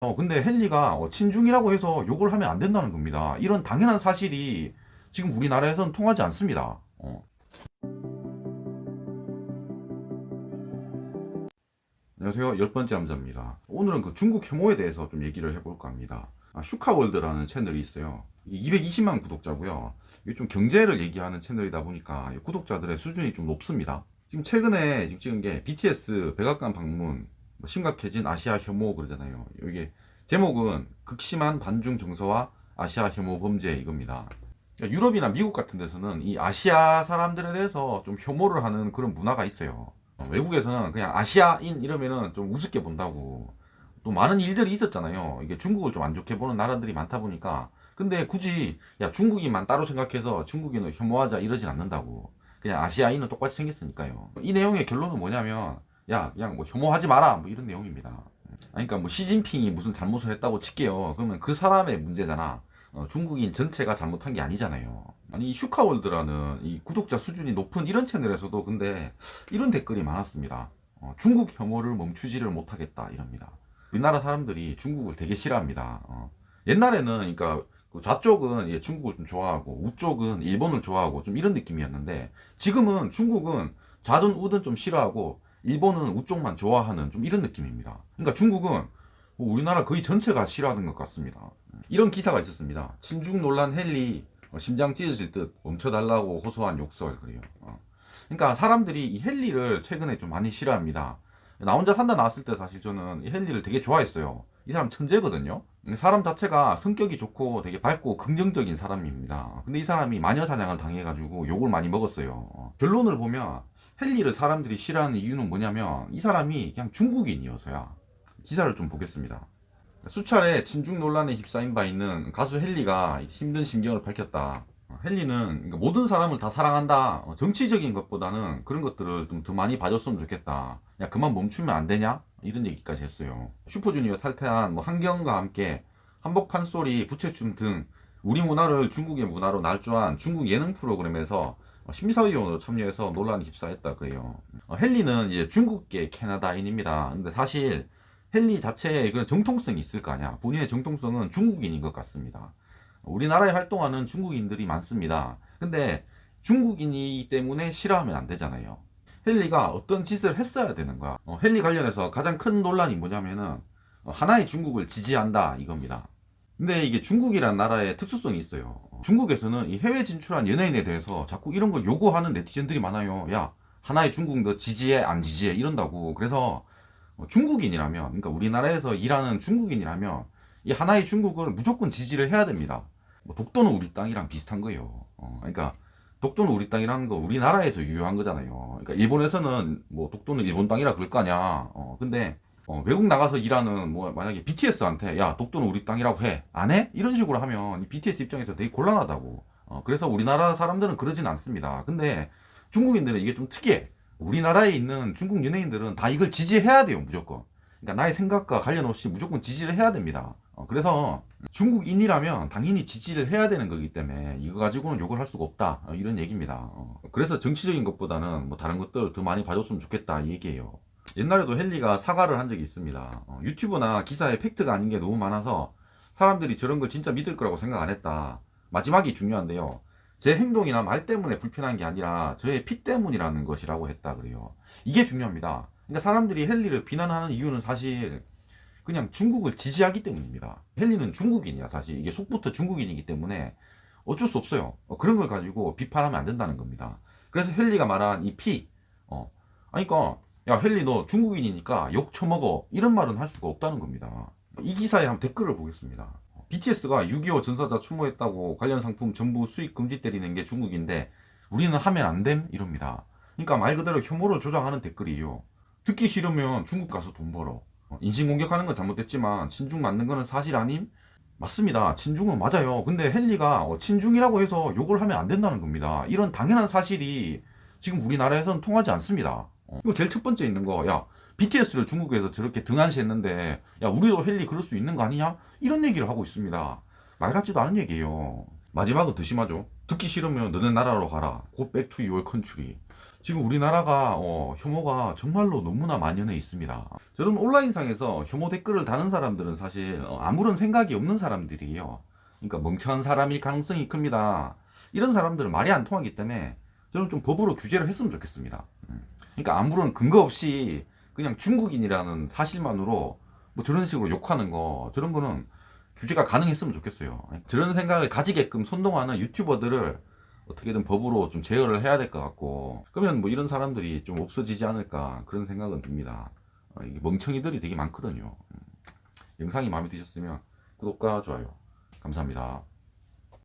어, 근데 헨리가 어, 친중이라고 해서 욕을 하면 안 된다는 겁니다. 이런 당연한 사실이 지금 우리나라에서는 통하지 않습니다. 어. 안녕하세요. 열 번째 남자입니다. 오늘은 그 중국 혐오에 대해서 좀 얘기를 해볼까 합니다. 아, 슈카월드라는 채널이 있어요. 이게 220만 구독자고요. 이게 좀 경제를 얘기하는 채널이다 보니까 구독자들의 수준이 좀 높습니다. 지금 최근에 지금 찍은 게 BTS 백악관 방문 뭐 심각해진 아시아 혐오 그러잖아요. 이게 제목은 극심한 반중 정서와 아시아 혐오 범죄 이겁니다. 그러니까 유럽이나 미국 같은 데서는 이 아시아 사람들에 대해서 좀 혐오를 하는 그런 문화가 있어요. 어, 외국에서는 그냥 아시아인 이러면은 좀 우습게 본다고. 또 많은 일들이 있었잖아요. 이게 중국을 좀 안 좋게 보는 나라들이 많다 보니까. 근데 굳이 야 중국인만 따로 생각해서 중국인을 혐오하자 이러진 않는다고. 그냥 아시아인은 똑같이 생겼으니까요. 이 내용의 결론은 뭐냐면 야 그냥 뭐 혐오하지 마라 뭐 이런 내용입니다. 아니, 그러니까 뭐 시진핑이 무슨 잘못을 했다고 칠게요. 그러면 그 사람의 문제잖아. 어, 중국인 전체가 잘못한 게 아니잖아요. 아니 이 슈카월드라는 이 구독자 수준이 높은 이런 채널에서도 근데 이런 댓글이 많았습니다. 어, 중국 혐오를 멈추지를 못하겠다 이럽니다. 우리나라 사람들이 중국을 되게 싫어합니다. 어, 옛날에는 그러니까 그 좌쪽은 예, 중국을 좀 좋아하고 우쪽은 일본을 좋아하고 좀 이런 느낌이었는데 지금은 중국은 좌든 우든 좀 싫어하고 일본은 우쪽만 좋아하는 좀 이런 느낌입니다. 그러니까 중국은 뭐 우리나라 거의 전체가 싫어하는 것 같습니다. 이런 기사가 있었습니다. 친중 논란 헨리 어, 심장 찢어질 듯 멈춰달라고 호소한 욕설 그래요. 어. 그러니까 사람들이 이 헨리를 최근에 좀 많이 싫어합니다. 나 혼자 산다 나왔을 때 사실 저는 이 헨리를 되게 좋아했어요. 이 사람 천재거든요. 사람 자체가 성격이 좋고 되게 밝고 긍정적인 사람입니다. 근데 이 사람이 마녀 사냥을 당해가지고 욕을 많이 먹었어요. 어. 결론을 보면 헨리를 사람들이 싫어하는 이유는 뭐냐면 이 사람이 그냥 중국인이어서야. 기사를 좀 보겠습니다. 수차례 친중 논란에 휩싸인 바 있는 가수 헨리가 힘든 심경을 밝혔다. 어, 헨리는 그러니까 모든 사람을 다 사랑한다. 어, 정치적인 것보다는 그런 것들을 좀 더 많이 봐줬으면 좋겠다. 야 그만 멈추면 안 되냐? 이런 얘기까지 했어요. 슈퍼주니어 탈퇴한 뭐 한경과 함께 한복 판 소리, 부채춤 등 우리 문화를 중국의 문화로 날조한 중국 예능 프로그램에서 어, 심사위원으로 참여해서 논란에 휩싸였다 그래요. 어, 헨리는 이제 중국계 캐나다인입니다. 근데 사실 헨리 자체의 그런 정통성이 있을 거 아니야. 본인의 정통성은 중국인인 것 같습니다. 우리나라에 활동하는 중국인들이 많습니다. 근데 중국인이기 때문에 싫어하면 안 되잖아요. 헨리가 어떤 짓을 했어야 되는 거야. 어, 헨리 관련해서 가장 큰 논란이 뭐냐면은 어, 하나의 중국을 지지한다 이겁니다. 근데 이게 중국이란 나라의 특수성이 있어요. 중국에서는 이 해외 진출한 연예인에 대해서 자꾸 이런 걸 요구하는 네티즌들이 많아요. 야, 하나의 중국 너 지지해, 안 지지해? 이런다고. 그래서 어, 중국인이라면, 그러니까 우리나라에서 일하는 중국인이라면 이 하나의 중국을 무조건 지지를 해야 됩니다. 뭐 독도는 우리 땅이랑 비슷한 거예요. 어, 그러니까 독도는 우리 땅이라는 거 우리나라에서 유효한 거잖아요. 그러니까 일본에서는 뭐 독도는 일본 땅이라 그럴 거 아니야. 어, 근데 어, 외국 나가서 일하는 뭐 만약에 BTS한테 야 독도는 우리 땅이라고 해. 안 해? 이런 식으로 하면 이 BTS 입장에서 되게 곤란하다고. 어, 그래서 우리나라 사람들은 그러진 않습니다. 근데 중국인들은 이게 좀 특이해. 우리나라에 있는 중국 연예인들은 다 이걸 지지해야 돼요, 무조건. 그러니까 나의 생각과 관련 없이 무조건 지지를 해야 됩니다. 어, 그래서 중국인이라면 당연히 지지를 해야 되는 거기 때문에 이거 가지고는 욕을 할 수가 없다. 어, 이런 얘기입니다. 어, 그래서 정치적인 것보다는 뭐 다른 것들 더 많이 봐줬으면 좋겠다 이 얘기예요. 옛날에도 헨리가 사과를 한 적이 있습니다. 어, 유튜브나 기사에 팩트가 아닌 게 너무 많아서 사람들이 저런 걸 진짜 믿을 거라고 생각 안 했다. 마지막이 중요한데요. 제 행동이나 말 때문에 불편한 게 아니라 저의 피 때문이라는 것이라고 했다 그래요. 이게 중요합니다. 그러니까 사람들이 헨리를 비난하는 이유는 사실 그냥 중국을 지지하기 때문입니다. 헨리는 중국인이야 사실 이게 속부터 중국인이기 때문에 어쩔 수 없어요. 어, 그런 걸 가지고 비판하면 안 된다는 겁니다. 그래서 헨리가 말한 이 피, 어, 아니 그러니까 야 헨리 너 중국인이니까 욕 처먹어 이런 말은 할 수가 없다는 겁니다. 이 기사에 한번 댓글을 보겠습니다. BTS가 6.25 전사자 추모했다고 관련 상품 전부 수익 금지 때리는 게 중국인데 우리는 하면 안 됨? 이럽니다. 그러니까 말 그대로 혐오를 조장하는 댓글이에요. 듣기 싫으면 중국 가서 돈 벌어. 어, 인신공격하는 건 잘못됐지만 친중 맞는 거는 사실 아님? 맞습니다. 친중은 맞아요. 근데 헨리가 어, 친중이라고 해서 욕을 하면 안 된다는 겁니다. 이런 당연한 사실이 지금 우리나라에서는 통하지 않습니다. 어, 이거 제일 첫 번째 있는 거, 야, BTS를 중국에서 저렇게 등한시했는데, 야, 우리도 헨리 그럴 수 있는 거 아니냐? 이런 얘기를 하고 있습니다. 말 같지도 않은 얘기예요. 마지막은 더 심하죠. 듣기 싫으면 너네 나라로 가라. Back to your country. 지금 우리나라가 어, 혐오가 정말로 너무나 만연해 있습니다. 저는 온라인상에서 혐오 댓글을 다는 사람들은 사실 어, 아무런 생각이 없는 사람들이에요. 그러니까 멍청한 사람일 가능성이 큽니다. 이런 사람들은 말이 안 통하기 때문에 저는 좀 법으로 규제를 했으면 좋겠습니다. 음. 그러니까 아무런 근거 없이 그냥 중국인이라는 사실만으로 뭐 저런 식으로 욕하는 거 저런 거는 규제가 가능했으면 좋겠어요. 저런 생각을 가지게끔 선동하는 유튜버들을 어떻게든 법으로 좀 제어를 해야 될 것 같고 그러면 뭐 이런 사람들이 좀 없어지지 않을까 그런 생각은 듭니다. 어, 멍청이들이 되게 많거든요. 음. 영상이 마음에 드셨으면 구독과 좋아요 감사합니다.